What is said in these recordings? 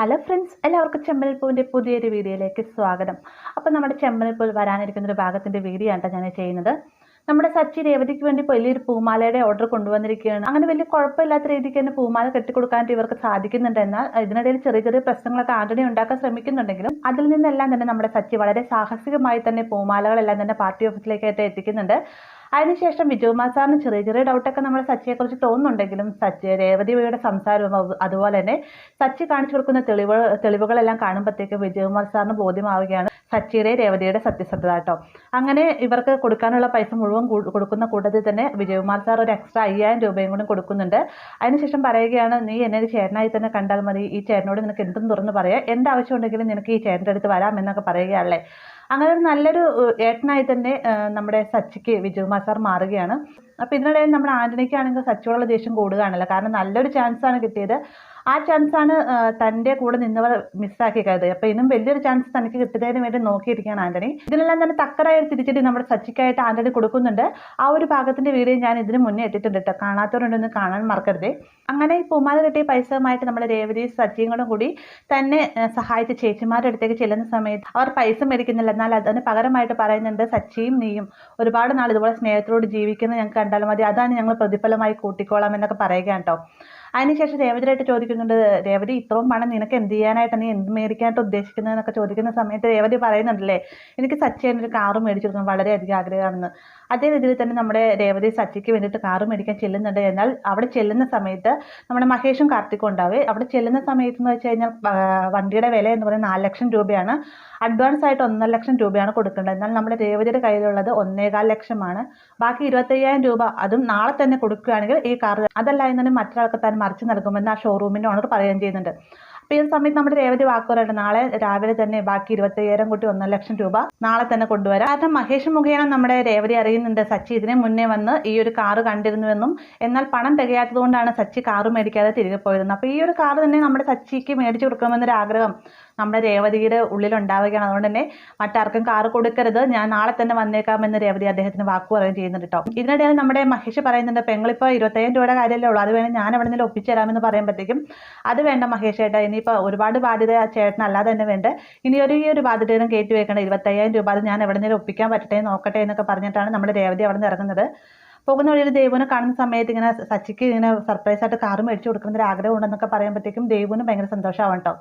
Hello friends എല്ലാവർക്കും ചെമ്പനൽപ്പൂവിന്റെ പുതിയൊരു വീഡിയോയിലേക്ക് സ്വാഗതം. അപ്പോൾ നമ്മുടെ ചെമ്പനൽപ്പൂവിൽ വരാനിരിക്കുന്ന ഒരു ഭാഗത്തിന്റെ വീഡിയോ ആണ് ഞാൻ ചെയ്യുന്നത്. നമ്മുടെ സച്ചി രേവതിക്ക് വേണ്ടി വലിയൊരു പൂമാലയുടെ ഓർഡർ കൊണ്ടുവന്നിരിക്കുകയാണ്. അങ്ങനെ വലിയ കുഴപ്പമില്ലാത്ത രീതിക്ക് തന്നെ പൂമാല കെട്ടിക്കൊടുക്കാനായിട്ട് ഇവർക്ക് സാധിക്കുന്നുണ്ട്. എന്നാൽ ഇതിനിടയിൽ ചെറിയ ചെറിയ പ്രശ്നങ്ങളൊക്കെ ആന്റണി ഉണ്ടാക്കാൻ ശ്രമിക്കുന്നുണ്ടെങ്കിലും അതിൽ നിന്നെല്ലാം തന്നെ നമ്മുടെ സച്ചി വളരെ സാഹസികമായി തന്നെ പൂമാലകളെല്ലാം തന്നെ പാർട്ടി ഓഫീസിലേക്കായിട്ട് എത്തിക്കുന്നുണ്ട്. അതിനുശേഷം വിജയകുമാർ സാറിന് ചെറിയ ചെറിയ ഡൗട്ടൊക്കെ നമ്മുടെ സച്ചിയെക്കുറിച്ച് തോന്നുന്നുണ്ടെങ്കിലും സച്ചി രേവതിയുടെ സംസാരവും അതുപോലെ തന്നെ സച്ചി കാണിച്ചു കൊടുക്കുന്ന തെളിവ് തെളിവുകളെല്ലാം കാണുമ്പോഴത്തേക്ക് വിജയകുമാർ സാറിന് ബോധ്യമാവുകയാണ് സച്ചിയുടെ രേവതിയുടെ സത്യസന്ധത കേട്ടോ. അങ്ങനെ ഇവർക്ക് കൊടുക്കാനുള്ള പൈസ മുഴുവൻ കൊടുക്കുന്ന കൂട്ടത്തിൽ തന്നെ വിജയകുമാർ സാർ ഒരു എക്സ്ട്രാ അയ്യായിരം രൂപയും കൂടി കൊടുക്കുന്നുണ്ട്. അതിനുശേഷം പറയുകയാണ് നീ എന്നെ ഒരു ചേട്ടനായി തന്നെ കണ്ടാൽ മതി. ഈ ചേട്ടനോട് നിനക്ക് എന്തും തുറന്ന് പറയാം. എന്ത് ഉണ്ടെങ്കിലും നിനക്ക് ഈ ചേട്ടന്റെ അടുത്ത് വരാം എന്നൊക്കെ പറയുകയല്ലേ അങ്ങനെ ഒരു നല്ലൊരു ഏട്ടനായി തന്നെ നമ്മുടെ സച്ചിക്ക് വിജയകുമാർ സാർ മാറുകയാണ്. അപ്പോൾ ഇതിനിടയിൽ നമ്മുടെ ആന്റണിക്കാണെങ്കിൽ സച്ചിയോടുള്ള ദേഷ്യം കൂടുകയാണല്ലോ. കാരണം നല്ലൊരു ചാൻസാണ് കിട്ടിയത്. ആ ചാൻസ് ആണ് ഏഹ്, തന്റെ കൂടെ നിന്നവർ മിസ്സാക്കി കഴിഞ്ഞത് അപ്പോൾ ഇന്നും വലിയൊരു ചാൻസ് തനിക്ക് കിട്ടുന്നതിന് വേണ്ടി നോക്കിയിരിക്കുകയാണ് ആന്റണി. ഇതിനെല്ലാം തന്നെ തക്കറായി തിരിച്ചടി നമ്മുടെ സച്ചിക്കായിട്ട് ആന്റണി കൊടുക്കുന്നുണ്ട്. ആ ഒരു ഭാഗത്തിന്റെ വീഡിയോ ഞാൻ ഇതിന് മുന്നേ എത്തിയിട്ടുണ്ട് കാണാത്തവരുണ്ടെന്ന് കാണാൻ മറക്കരുത്. അങ്ങനെ ഈ പൂമാല കിട്ടിയ പൈസയുമായിട്ട് നമ്മുടെ രേവതി സച്ചിയും കൂടി തന്നെ സഹായിച്ച ചേച്ചിമാരുടെ അടുത്തേക്ക് ചെല്ലുന്ന സമയത്ത് അവർ പൈസ മേടിക്കുന്നില്ല. എന്നാൽ അതിന് പകരമായിട്ട് പറയുന്നുണ്ട് സച്ചിയും നീയും ഒരുപാട് നാൾ ഇതുപോലെ സ്നേഹത്തോട് ജീവിക്കുന്നത് ഞങ്ങൾക്ക് കണ്ടാൽ മതി. അതാണ് ഞങ്ങൾ പ്രതിഫലമായി കൂട്ടിക്കോളാം എന്നൊക്കെ പറയുകയാണ് കേട്ടോ. അതിനുശേഷം രേവതിയായിട്ട് ചോദിക്കുന്നുണ്ട് രേവതി ഇത്രയും പണം നിനക്ക് എന്ത് ചെയ്യാനായിട്ടാണ് നീ എന്ത് മേടിക്കാനായിട്ട് ഉദ്ദേശിക്കുന്നതെന്നൊക്കെ ചോദിക്കുന്ന സമയത്ത് രേവതി പറയുന്നുണ്ടല്ലേ എനിക്ക് സച്ചിന് ഒരു കാറ് മേടിച്ചു കൊടുക്കണം വളരെയധികം ആഗ്രഹമാണെന്ന്. അതേ രീതിയിൽ തന്നെ നമ്മുടെ രേവതി സച്ചിക്ക് വേണ്ടിയിട്ട് കാറ് മേടിക്കാൻ ചെല്ലുന്നുണ്ട്. എന്നാൽ അവിടെ ചെല്ലുന്ന സമയത്ത് നമ്മുടെ മഹേഷും കാർത്തിക്കും ഉണ്ടാവേ. അവിടെ ചെല്ലുന്ന സമയത്ത് എന്ന് വെച്ച് കഴിഞ്ഞാൽ വണ്ടിയുടെ വില എന്ന് പറയുന്നത് നാല് ലക്ഷം രൂപയാണ്. അഡ്വാൻസ് ആയിട്ട് ഒന്നര ലക്ഷം രൂപയാണ് കൊടുക്കേണ്ടത്. എന്നാൽ നമ്മുടെ രേവതിയുടെ കയ്യിലുള്ളത് ഒന്നേകാൽ ലക്ഷമാണ്. ബാക്കി ഇരുപത്തയ്യായിരം രൂപ അതും നാളെ തന്നെ കൊടുക്കുകയാണെങ്കിൽ ഈ കാർ അതല്ല എന്നു മറ്റൊരാൾക്ക് താൻ മറിച്ച് നൽകുമെന്ന് ആ ഷോറൂമിന്റെ ഓണർ പറയുകയും ചെയ്യുന്നുണ്ട്. അപ്പോൾ ഈ സമയത്ത് നമ്മുടെ രേവതി വാക്കുകളുണ്ട് നാളെ രാവിലെ തന്നെ ബാക്കി ഇരുപത്തയ്യായിരം കൂട്ടി ഒന്നര ലക്ഷം രൂപ നാളെ തന്നെ കൊണ്ടുവരാം. കാരണം മഹേഷ് മുഖേന നമ്മുടെ രേവതി അറിയുന്നുണ്ട് സച്ചി ഇതിനെ മുന്നേ വന്ന് ഈ ഒരു കാറ് കണ്ടിരുന്നുവെന്നും എന്നാൽ പണം തികയാത്തതുകൊണ്ടാണ് സച്ചി കാറ് മേടിക്കാതെ തിരികെ പോയതെന്ന്. അപ്പോൾ ഈ ഒരു കാറ് തന്നെ നമ്മുടെ സച്ചിക്ക് മേടിച്ചു കൊടുക്കണമെന്നൊരു ആഗ്രഹം നമ്മുടെ രേവതിയുടെ ഉള്ളിലുണ്ടാവുകയാണ്. അതുകൊണ്ട് തന്നെ മറ്റാർക്കും കാറ് കൊടുക്കരുത്. ഞാൻ നാളെ തന്നെ വന്നേക്കാമെന്ന് രേവതി അദ്ദേഹത്തിന് വാക്കു പറയുകയും ചെയ്യുന്നുണ്ട് കേട്ടോ. ഇതിനിടയിൽ നമ്മുടെ മഹേഷ് പറയുന്നുണ്ട് പെങ്ങളിപ്പോൾ ഇരുപത്തയ്യായിരം രൂപയുടെ കാര്യമല്ലേ ഉള്ളൂ. അത് വേണം ഞാൻ എവിടെ നിന്നും ഒപ്പിച്ചു തരാമെന്ന് പറയുമ്പോഴത്തേക്കും അത് വേണ്ട മഹേഷ് ഏട്ടാ ഇനിയിപ്പോൾ ഒരുപാട് ബാധ്യത ആ ചേട്ടൻ അല്ലാതെ തന്നെ വേണ്ട. ഇനി ഒരു ഈ ഒരു ബാധ്യതയും കയറ്റി വെക്കണം ഇരുപത്തയ്യായിരം രൂപ അത് ഞാൻ എവിടെ നിന്നും ഒപ്പിക്കാൻ പറ്റട്ടെ നോക്കട്ടെ എന്നൊക്കെ പറഞ്ഞിട്ടാണ് നമ്മുടെ രേവതി അവിടെ നിന്ന് ഇറങ്ങുന്നത്. പോകുന്ന വഴിയിൽ ദേവുവിനെ കാണുന്ന സമയത്ത് ഇങ്ങനെ സച്ചിക്ക് ഇങ്ങനെ സർപ്രൈസ് ആയിട്ട് കാറ് മേടിച്ചു കൊടുക്കുന്ന ആഗ്രഹം ഉണ്ടെന്നൊക്കെ പറയുമ്പോഴത്തേക്കും ദേവുവിന് ഭയങ്കര സന്തോഷമാവും കേട്ടോ.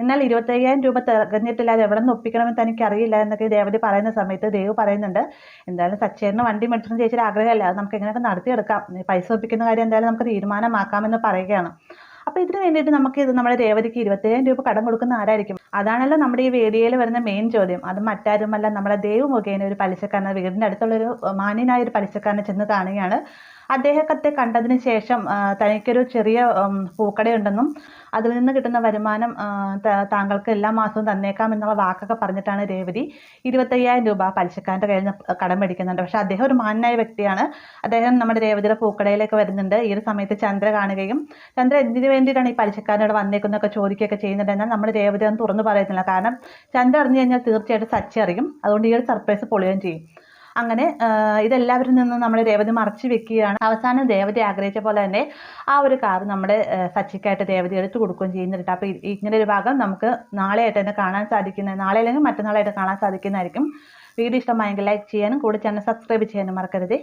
എന്നാൽ ഇരുപത്തയ്യായിരം രൂപ തികഞ്ഞിട്ടില്ല അത് എവിടെ നിന്ന് ഒപ്പിക്കണമെന്ന് തനിക്ക് അറിയില്ല എന്നൊക്കെ ദേവതി പറയുന്ന സമയത്ത് ദേവ് പറയുന്നുണ്ട്. എന്തായാലും സച്ചേറിന് വണ്ടി മേടിച്ചെന്ന് ചേച്ചിയുടെ ആഗ്രഹമല്ല? അത് നമുക്ക് എങ്ങനെയൊക്കെ നടത്തിയെടുക്കാം. പൈസ ഒപ്പിക്കുന്ന കാര്യം എന്തായാലും നമുക്ക് തീരുമാനമാക്കാമെന്ന് പറയുകയാണ്. അപ്പോൾ ഇതിന് വേണ്ടിയിട്ട് നമുക്ക് ഇത് നമ്മുടെ രേവതിക്ക് ഇരുപത്തയ്യായിരം രൂപ കടം കൊടുക്കുന്ന ആരായിരിക്കും? അതാണല്ലോ നമ്മുടെ ഈ വീഡിയോയിൽ വരുന്ന മെയിൻ ചോദ്യം. അത് മറ്റാരുമല്ല നമ്മുടെ ദേവ് മുഖേന ഒരു പലിശക്കാരനെ വീടിന്റെ അടുത്തുള്ളൊരു മാന്യനായ ഒരു പലിശക്കാരനെ ചെന്ന് കാണുകയാണ്. അദ്ദേഹത്തെ കണ്ടതിന് ശേഷം തനിക്കൊരു ചെറിയ പൂക്കടയുണ്ടെന്നും അതിൽ നിന്ന് കിട്ടുന്ന വരുമാനം താങ്കൾക്ക് എല്ലാ മാസവും തന്നേക്കാം എന്നുള്ള വാക്കൊക്കെ പറഞ്ഞിട്ടാണ് രേവതി ഇരുപത്തയ്യായിരം രൂപ പലിശക്കാരന്റെ കയ്യിൽ നിന്ന് കടം മേടിക്കുന്നുണ്ട്. പക്ഷേ അദ്ദേഹം ഒരു മാന്യനായ വ്യക്തിയാണ്. അദ്ദേഹം നമ്മുടെ രേവതിയുടെ പൂക്കടയിലേക്ക് വരുന്നുണ്ട്. ഈ ഒരു സമയത്ത് ചന്ദ്ര കാണുകയും ചന്ദ്ര എന്തിനു വേണ്ടിയിട്ടാണ് ഈ പലിശക്കാരനോട് വന്നേക്കുന്നൊക്കെ ചോദിക്കുകയൊക്കെ ചെയ്യുന്നുണ്ട് എന്നാൽ നമ്മുടെ രേവതി ഒന്നും തുറന്നു പറയുന്നില്ല. കാരണം ചന്ദ്ര അറിഞ്ഞു കഴിഞ്ഞാൽ തീർച്ചയായിട്ടും സച്ചി അറിയും. അതുകൊണ്ട് ഈ ഒരു സർപ്രൈസ് പൊളിയുകയും ചെയ്യും. അങ്ങനെ ഇതെല്ലാവരിൽ നിന്നും നമ്മൾ രേവതി മറച്ചു വെക്കുകയാണ്. അവസാനം രേവതി ആഗ്രഹിച്ച പോലെ തന്നെ ആ ഒരു കാർ നമ്മുടെ സച്ചിക്കായിട്ട് രേവതി എടുത്തു കൊടുക്കുകയും ചെയ്യുന്നുണ്ട്. അപ്പോൾ ഇങ്ങനെ ഒരു ഭാഗം നമുക്ക് നാളെയായിട്ട് തന്നെ കാണാൻ സാധിക്കുന്ന നാളെ അല്ലെങ്കിൽ മറ്റന്നാളായിട്ട് കാണാൻ സാധിക്കുന്നതായിരിക്കും. വീഡിയോ ഇഷ്ടമായെങ്കിൽ ലൈക്ക് ചെയ്യാനും കൂടെ ചാനൽ സബ്സ്ക്രൈബ് ചെയ്യാനും മറക്കരുത്.